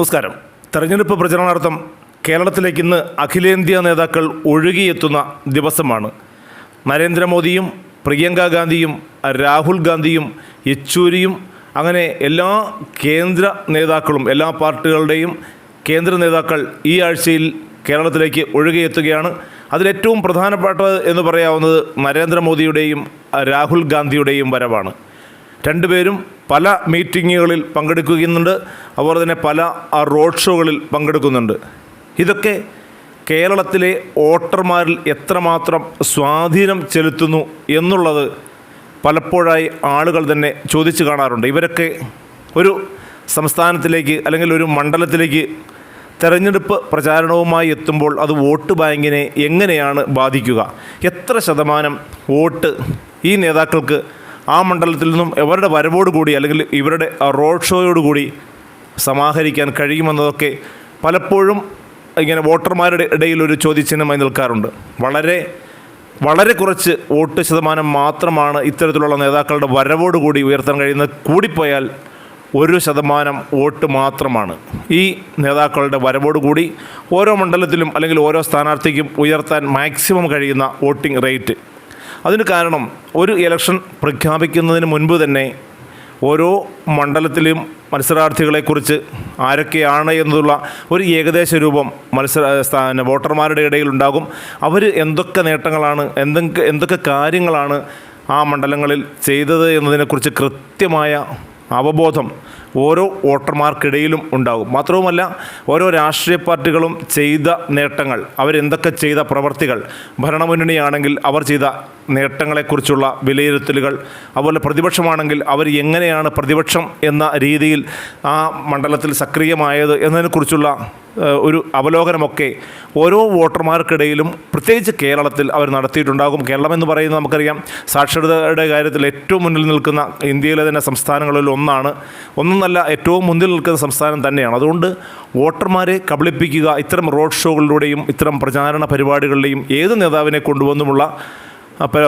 നമസ്കാരം. തെരഞ്ഞെടുപ്പ് പ്രചരണാർത്ഥം കേരളത്തിലേക്ക് ഇന്ന് അഖിലേന്ത്യാ നേതാക്കൾ ഒഴുകിയെത്തുന്ന ദിവസമാണ്. നരേന്ദ്രമോദിയും പ്രിയങ്ക ഗാന്ധിയും രാഹുൽ ഗാന്ധിയും യെച്ചൂരിയും അങ്ങനെ എല്ലാ കേന്ദ്ര നേതാക്കളും എല്ലാ പാർട്ടികളുടെയും കേന്ദ്ര നേതാക്കൾ ഈ ആഴ്ചയിൽ കേരളത്തിലേക്ക് ഒഴുകിയെത്തുകയാണ്. അതിലേറ്റവും പ്രധാനപ്പെട്ടത് എന്ന് പറയാവുന്നത് നരേന്ദ്രമോദിയുടെയും രാഹുൽ ഗാന്ധിയുടെയും വരവാണ്. രണ്ടുപേരും പല മീറ്റിങ്ങുകളിൽ പങ്കെടുക്കുന്നുണ്ട് അതുപോലെ തന്നെ പല റോഡ് ഷോകളിൽ പങ്കെടുക്കുന്നുണ്ട്. ഇതൊക്കെ കേരളത്തിലെ വോട്ടർമാരിൽ എത്രമാത്രം സ്വാധീനം ചെലുത്തുന്നു എന്നുള്ളത് പലപ്പോഴായി ആളുകൾ തന്നെ ചോദിച്ചു കാണാറുണ്ട്. ഇവരൊക്കെ ഒരു സംസ്ഥാനത്തിലേക്ക് അല്ലെങ്കിൽ ഒരു മണ്ഡലത്തിലേക്ക് തെരഞ്ഞെടുപ്പ് പ്രചാരണവുമായി എത്തുമ്പോൾ അത് വോട്ട് ബാങ്കിനെ എങ്ങനെയാണ് ബാധിക്കുക? എത്ര ശതമാനം വോട്ട് ഈ നേതാക്കൾക്ക് ആ മണ്ഡലത്തിൽ നിന്നും ഇവരുടെ വരവോടുകൂടി അല്ലെങ്കിൽ ഇവരുടെ റോഡ് ഷോയോടുകൂടി സമാഹരിക്കാൻ കഴിയുമെന്നതൊക്കെ പലപ്പോഴും ഇങ്ങനെ വോട്ടർമാരുടെ ഇടയിൽ ഒരു ചോദ്യചിഹ്നമായി നിൽക്കാറുണ്ട്. വളരെ വളരെ കുറച്ച് വോട്ട് ശതമാനം മാത്രമാണ് ഇത്തരത്തിലുള്ള നേതാക്കളുടെ വരവോടുകൂടി ഉയർത്താൻ കഴിയുന്നത് കൂടിപ്പോയാൽ ഒരു ശതമാനം വോട്ട് മാത്രമാണ്. ഈ നേതാക്കളുടെ വരവോടുകൂടി ഓരോ മണ്ഡലത്തിലും അല്ലെങ്കിൽ ഓരോ സ്ഥാനാർത്ഥിക്കും ഉയർത്താൻ മാക്സിമം കഴിയുന്ന വോട്ടിംഗ് റേറ്റ് അതിന് കാരണം ഒരു ഇലക്ഷൻ പ്രഖ്യാപിക്കുന്നതിന് മുൻപ് തന്നെ ഓരോ മണ്ഡലത്തിലും മത്സരാർത്ഥികളെക്കുറിച്ച് ആരൊക്കെയാണ് എന്നുള്ള ഒരു ഏകദേശ രൂപം മത്സര വോട്ടർമാരുടെ ഇടയിൽ ഉണ്ടാകും. അവർ എന്തൊക്കെ നേട്ടങ്ങളാണ് എന്തൊക്കെ എന്തൊക്കെ കാര്യങ്ങളാണ് ആ മണ്ഡലങ്ങളിൽ ചെയ്തത് എന്നതിനെക്കുറിച്ച് കൃത്യമായ അവബോധം ഓരോ വോട്ടർമാർക്കിടയിലും ഉണ്ടാകും. മാത്രവുമല്ല ഓരോ രാഷ്ട്രീയ പാർട്ടികളും ചെയ്ത നേട്ടങ്ങൾ അവരെന്തൊക്കെ ചെയ്ത പ്രവർത്തികൾ ഭരണമുന്നണിയാണെങ്കിൽ അവർ ചെയ്ത നേട്ടങ്ങളെക്കുറിച്ചുള്ള വിലയിരുത്തലുകൾ അതുപോലെ പ്രതിപക്ഷമാണെങ്കിൽ അവർ എങ്ങനെയാണ് പ്രതിപക്ഷം എന്ന രീതിയിൽ ആ മണ്ഡലത്തിൽ സക്രിയമായത് എന്നതിനെക്കുറിച്ചുള്ള ഒരു അവലോകനമൊക്കെ ഓരോ വോട്ടർമാർക്കിടയിലും പ്രത്യേകിച്ച് കേരളത്തിൽ അവർ നടത്തിയിട്ടുണ്ടാകും. കേരളം എന്ന് പറയുന്നത് നമുക്കറിയാം സാക്ഷരതയുടെ കാര്യത്തിൽ ഏറ്റവും മുന്നിൽ നിൽക്കുന്ന ഇന്ത്യയിലെ തന്നെ സംസ്ഥാനങ്ങളിൽ ഒന്നാണ്. ഒന്നല്ല ഏറ്റവും മുന്നിൽ നിൽക്കുന്ന സംസ്ഥാനം തന്നെയാണ്. അതുകൊണ്ട് വോട്ടർമാരെ കബളിപ്പിക്കുക ഇത്തരം റോഡ് ഷോകളിലൂടെയും ഇത്തരം പ്രചാരണ പരിപാടികളിലെയും ഏത് നേതാവിനെ കൊണ്ടുവന്നുമുള്ള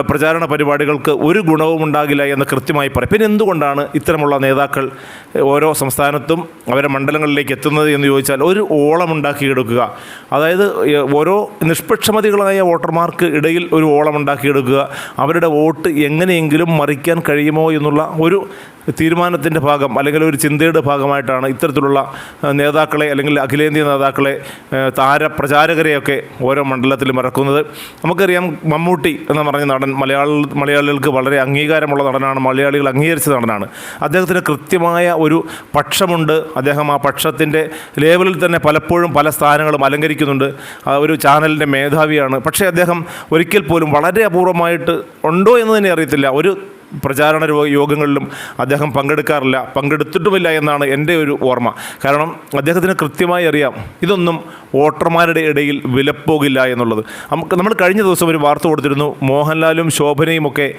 പ്രചാരണ പരിപാടികൾക്ക് ഒരു ഗുണവും ഉണ്ടാകില്ല എന്ന് കൃത്യമായി പറയും. പിന്നെ എന്തുകൊണ്ടാണ് ഇത്തരമുള്ള നേതാക്കൾ ഓരോ സംസ്ഥാനത്തും അവരെ മണ്ഡലങ്ങളിലേക്ക് എത്തുന്നത് എന്ന് ചോദിച്ചാൽ ഒരു ഓളം ഉണ്ടാക്കിയെടുക്കുക അതായത് ഓരോ നിഷ്പക്ഷമതികളായ വോട്ടർമാർക്ക് ഇടയിൽ ഒരു ഓളം ഉണ്ടാക്കിയെടുക്കുക അവരുടെ വോട്ട് എങ്ങനെയെങ്കിലും മറിക്കാൻ കഴിയുമോ എന്നുള്ള ഒരു തീരുമാനത്തിന്റെ ഭാഗം അല്ലെങ്കിൽ ഒരു ചിന്തയുടെ ഭാഗമായിട്ടാണ് ഇത്തരത്തിലുള്ള നേതാക്കളെ അല്ലെങ്കിൽ അഖിലേന്ത്യാ നേതാക്കളെ താരപ്രചാരകരെയൊക്കെ ഓരോ മണ്ഡലത്തിലും ഇറക്കുന്നത്. നമുക്കറിയാം മമ്മൂട്ടി എന്ന് പറഞ്ഞ നടൻ മലയാള മലയാളികൾക്ക് വളരെ അംഗീകാരമുള്ള നടനാണ് മലയാളികൾ അംഗീകരിച്ച നടനാണ്. അദ്ദേഹത്തിന് കൃത്യമായ ഒരു പക്ഷമുണ്ട്. അദ്ദേഹം ആ പക്ഷത്തിന്റെ ലേവലിൽ തന്നെ പലപ്പോഴും പല സ്ഥാനങ്ങളും അലങ്കരിക്കുന്നുണ്ട്. ഒരു ചാനലിന്റെ മേധാവിയാണ്. പക്ഷേ അദ്ദേഹം ഒരിക്കൽ പോലും വളരെ അപൂർവമായിട്ട് ഉണ്ടോ എന്ന് തന്നെ അറിയത്തില്ല. ഒരു പ്രചാരണ യോഗങ്ങളിലും അദ്ദേഹം പങ്കെടുക്കാറില്ല. പങ്കെടുത്തിട്ടുമില്ല എന്നാണ് എന്റെ ഒരു ഓർമ്മ. കാരണം അദ്ദേഹത്തിന് കൃത്യമായി അറിയാം ഇതൊന്നും വോട്ടർമാരുടെ ഇടയിൽ വിലപ്പോകില്ല എന്നുള്ളത്. നമുക്ക് നമ്മൾ കഴിഞ്ഞ ദിവസം ഒരു വാർത്ത കൊടുത്തിരുന്നു. മോഹൻലാലും ശോഭനയും ഒക്കെ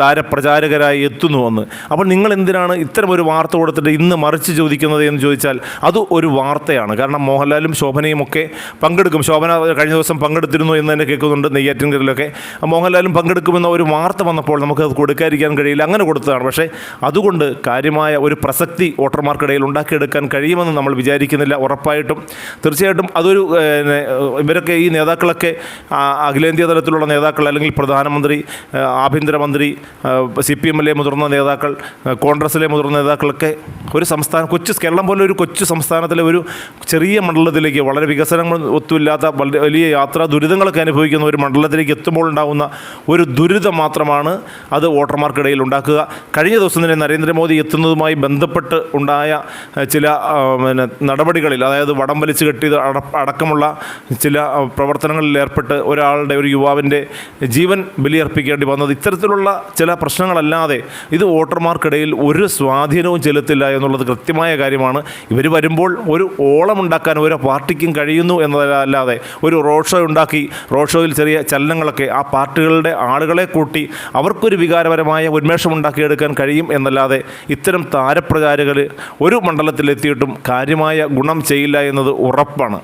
താരപ്രചാരകരായി എത്തുന്നു എന്ന്. അപ്പോൾ നിങ്ങൾ എന്തിനാണ് ഇത്തരം ഒരു വാർത്ത കൊടുത്തിട്ട് ഇന്ന് മറിച്ച് ചോദിക്കുന്നത് എന്ന് ചോദിച്ചാൽ അത് ഒരു വാർത്തയാണ്. കാരണം മോഹൻലാലും ശോഭനയും ഒക്കെ പങ്കെടുക്കും. ശോഭന കഴിഞ്ഞ ദിവസം പങ്കെടുത്തിരുന്നു എന്ന് തന്നെ കേൾക്കുന്നുണ്ട് നെയ്യാറ്റിൻകരയിലൊക്കെ. മോഹൻലാലും പങ്കെടുക്കുമെന്ന ഒരു വാർത്ത വന്നപ്പോൾ നമുക്ക് അത് കൊടുക്കാതിരിക്കാൻ കഴിയില്ല. അങ്ങനെ കൊടുത്തതാണ്. പക്ഷേ അതുകൊണ്ട് കാര്യമായ ഒരു പ്രസക്തി വോട്ടർമാർക്കിടയിൽ ഉണ്ടാക്കിയെടുക്കാൻ കഴിയുമെന്ന് നമ്മൾ വിചാരിക്കുന്നില്ല. ഉറപ്പായിട്ടും. തീർച്ചയായിട്ടും അതൊരു ഇവരൊക്കെ ഈ നേതാക്കളൊക്കെ അഖിലേന്ത്യാ തലത്തിലുള്ള നേതാക്കൾ അല്ലെങ്കിൽ പ്രധാനമന്ത്രി ആഭ്യന്തരമന്ത്രി സി പി എമ്മിലെ മുതിർന്ന നേതാക്കൾ ഏഹ്, കോൺഗ്രസിലെ മുതിർന്ന നേതാക്കളൊക്കെ ഒരു സംസ്ഥാന കൊച്ചു കേരളം പോലെ ഒരു കൊച്ചു സംസ്ഥാനത്തിലെ ഒരു ചെറിയ മണ്ഡലത്തിലേക്ക് വളരെ വികസനങ്ങൾ ഒത്തുമില്ലാത്ത വലിയ യാത്രാ ദുരിതങ്ങളൊക്കെ അനുഭവിക്കുന്ന ഒരു മണ്ഡലത്തിലേക്ക് എത്തുമ്പോൾ ഉണ്ടാകുന്ന ഒരു ദുരിതം മാത്രമാണ് അത് വോട്ടർമാർക്കിടയിൽ ഉണ്ടാക്കുക. കഴിഞ്ഞ ദിവസം തന്നെ നരേന്ദ്രമോദി എത്തുന്നതുമായി ബന്ധപ്പെട്ട് ഉണ്ടായ ചില പിന്നെ നടപടികളിൽ അതായത് വടം വലിച്ചു കെട്ടിയത് അടക്കമുള്ള ചില പ്രവർത്തനങ്ങളിൽ ഏർപ്പെട്ട് ഒരാളുടെ ഒരു യുവാവിന്റെ ജീവൻ ബലിയർപ്പിക്കേണ്ടി വന്നത് ഇത്തരത്തിലുള്ള ചില പ്രശ്നങ്ങളല്ലാതെ ഇത് വോട്ടർമാർക്കിടയിൽ ഒരു സ്വാധീനവും ചെലുത്തില്ല എന്നുള്ളത് കൃത്യമായ കാര്യമാണ്. ഇവർ വരുമ്പോൾ ഒരു ഓളമുണ്ടാക്കാൻ ഓരോ പാർട്ടിക്കും കഴിയുന്നു എന്നതല്ലാതെ ഒരു റോഡ് ഷോ ഉണ്ടാക്കി റോഡ് ഷോയിൽ ചെറിയ ചലനങ്ങളൊക്കെ ആ പാർട്ടികളുടെ ആളുകളെ കൂട്ടി അവർക്കൊരു വികാരപരമായ ഉന്മേഷം ഉണ്ടാക്കിയെടുക്കാൻ കഴിയും എന്നല്ലാതെ ഇത്തരം താരപ്രചാരകർ ഒരു മണ്ഡലത്തിലെത്തിയിട്ടും കാര്യമായ ഗുണം ചെയ്യില്ല എന്നത് ഉറപ്പാണ്.